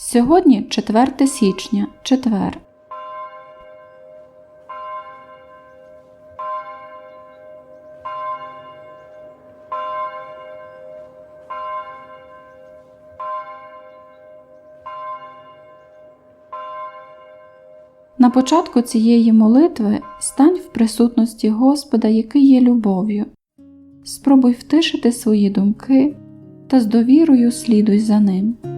Сьогодні 4 січня, четвер. На початку цієї молитви стань в присутності Господа, який є любов'ю. Спробуй втишити свої думки та з довірою слідуй за ним.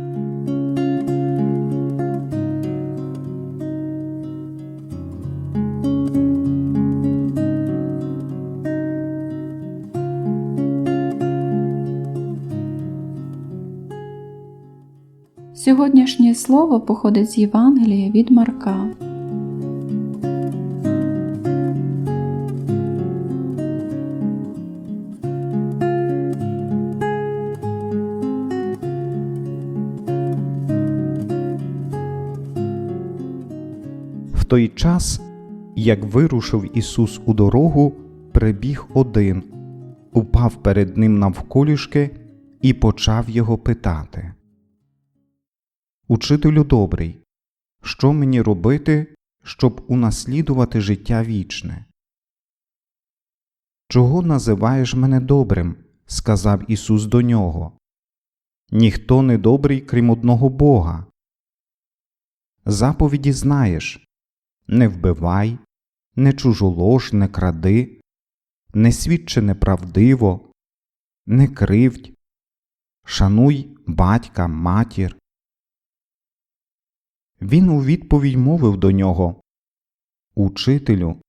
Сьогоднішнє слово походить з Євангелія від Марка. В той час, як вирушив Ісус у дорогу, прибіг один, упав перед ним навколішки і почав його питати. Учителю добрий, що мені робити, щоб унаслідувати життя вічне? Чого називаєш мене добрим? сказав Ісус до нього. Ніхто не добрий, крім одного Бога. Заповіді знаєш не вбивай, не чужолож, не кради, не свідчи неправдиво, не кривдь, шануй батька, матір. Він у відповідь мовив до нього Учителю,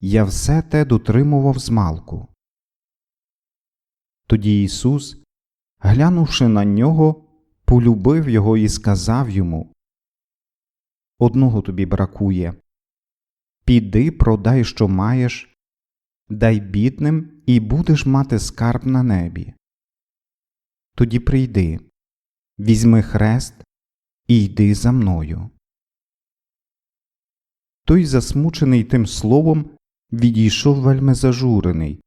я все те дотримував змалку. Тоді Ісус, глянувши на нього, полюбив його і сказав йому Одного тобі бракує Піди, продай, що маєш, дай бідним, і будеш мати скарб на небі. Тоді прийди, візьми хрест і йди за мною. Той, засмучений тим словом, відійшов вельми зажурений,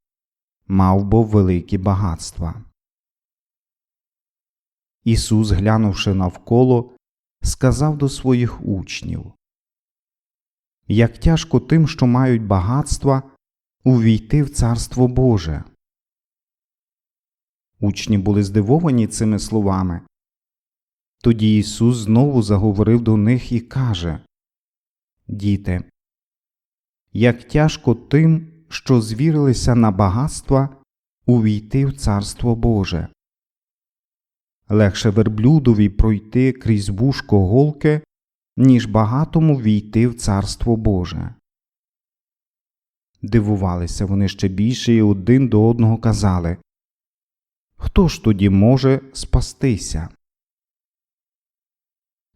мав бо великі багатства. Ісус, глянувши навколо, сказав до своїх учнів Як тяжко тим, що мають багатства, увійти в Царство Боже. Учні були здивовані цими словами. Тоді Ісус знову заговорив до них і каже Діти, як тяжко тим, що звірилися на багатства, увійти в Царство Боже. Легше верблюдові пройти крізь вушко голки, ніж багатому війти в Царство Боже. Дивувалися вони ще більше і один до одного казали Хто ж тоді може спастися?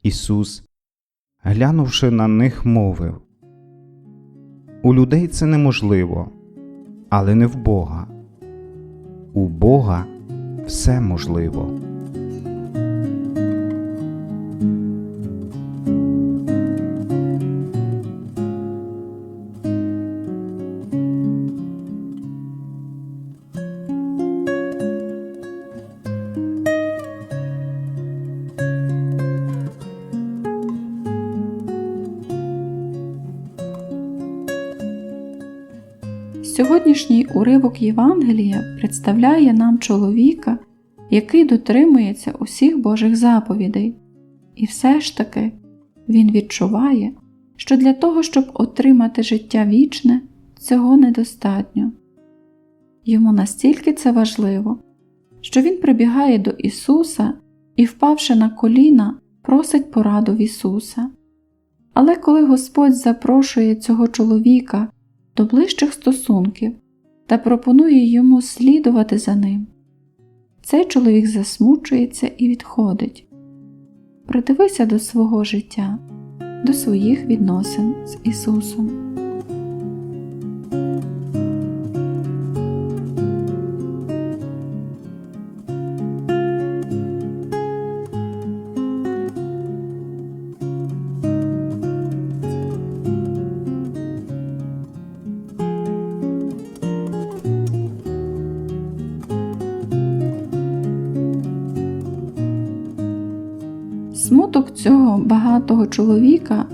Ісус, глянувши на них, мовив У людей це неможливо, але не в Бога. У Бога все можливо. Сьогоднішній уривок Євангелія представляє нам чоловіка, який дотримується усіх Божих заповідей, і все ж таки він відчуває, що для того, щоб отримати життя вічне, цього недостатньо. Йому настільки це важливо, що він прибігає до Ісуса і, впавши на коліна, просить пораду в Ісуса. Але коли Господь запрошує цього чоловіка до ближчих стосунків та пропонує йому слідувати за ним. Цей чоловік засмучується і відходить. Придивися до свого життя, до своїх відносин з Ісусом. Смуток цього багатого чоловіка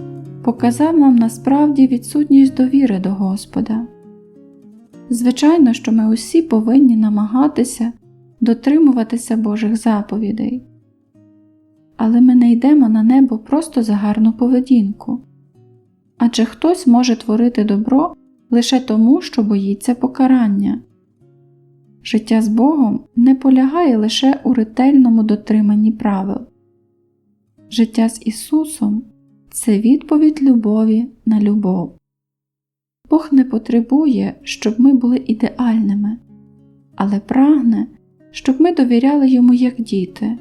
показав нам насправді відсутність довіри до Господа. Звичайно, що ми усі повинні намагатися дотримуватися Божих заповідей, але ми не йдемо на небо просто за гарну поведінку. Адже хтось може творити добро лише тому, що боїться покарання. Життя з Богом не полягає лише у ретельному дотриманні правил. Життя з Ісусом це відповідь любові на любов. Бог не потребує, щоб ми були ідеальними, але прагне, щоб ми довіряли йому як діти.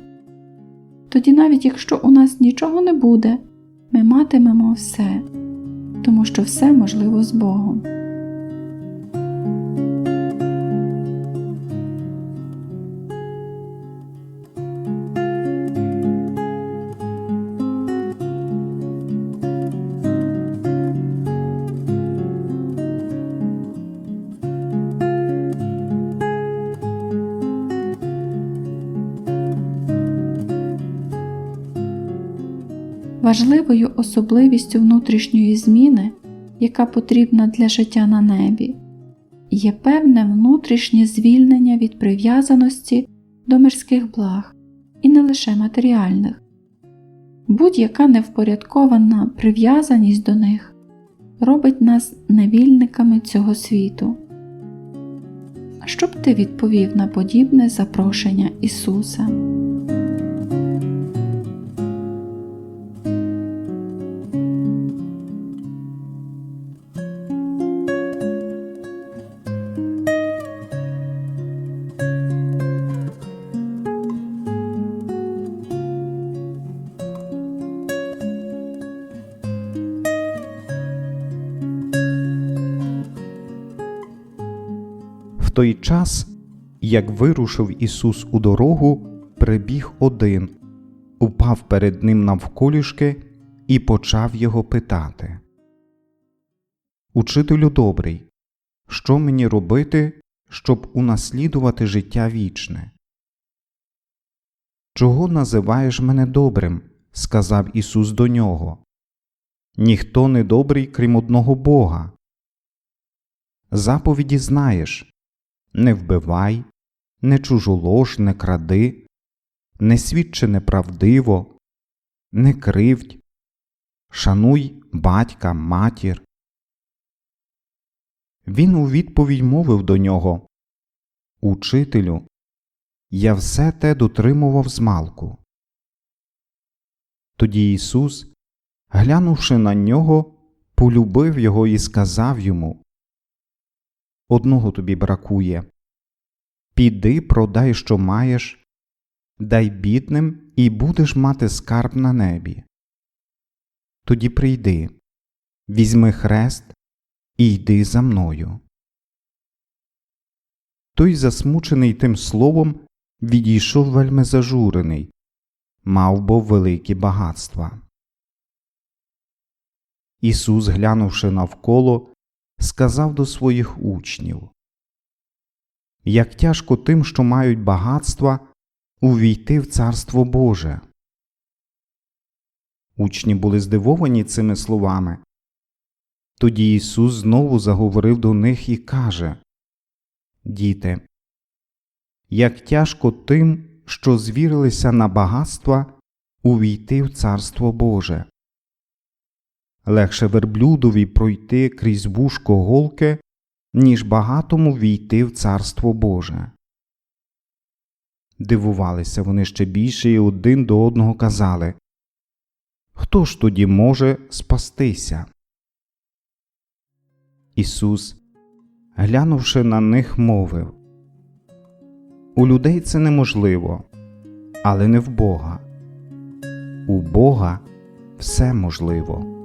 Тоді, навіть якщо у нас нічого не буде, ми матимемо все, тому що все можливо з Богом. Важливою особливістю внутрішньої зміни, яка потрібна для життя на небі, є певне внутрішнє звільнення від прив'язаності до мирських благ і не лише матеріальних. Будь-яка невпорядкована прив'язаність до них робить нас невільниками цього світу. Що б ти відповів на подібне запрошення Ісуса? Той час, як вирушив Ісус у дорогу, прибіг один, упав перед ним навколішки і почав його питати. Учителю добрий, що мені робити, щоб унаслідувати життя вічне? Чого називаєш мене добрим? сказав Ісус до нього. Ніхто не добрий, крім одного Бога. Заповіді знаєш не вбивай, не чужолож, не кради, не свідчи неправдиво, не кривдь, шануй батька, матір. Він у відповідь мовив до нього Учителю, я все те дотримував змалку. Тоді Ісус, глянувши на нього, полюбив його і сказав йому Одного тобі бракує Піди, продай, що маєш, дай бідним, і будеш мати скарб на небі. Тоді прийди, візьми хрест і йди за мною. Той, засмучений тим словом, відійшов вельми зажурений, мав бо великі багатства. Ісус, глянувши навколо, сказав до своїх учнів Як тяжко тим, що мають багатства, увійти в Царство Боже. Учні були здивовані цими словами. Тоді Ісус знову заговорив до них і каже Діти, як тяжко тим, що звірилися на багатства, увійти в Царство Боже. Легше верблюдові пройти крізь вушко голки, ніж багатому війти в Царство Боже. Дивувалися вони ще більше і один до одного казали Хто ж тоді може спастися? Ісус, глянувши на них, мовив У людей це неможливо, але не в Бога. У Бога все можливо.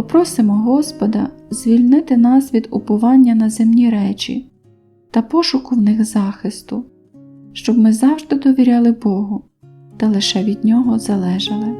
Попросимо Господа звільнити нас від упування на земні речі та пошуку в них захисту, щоб ми завжди довіряли Богу та лише від Нього залежали.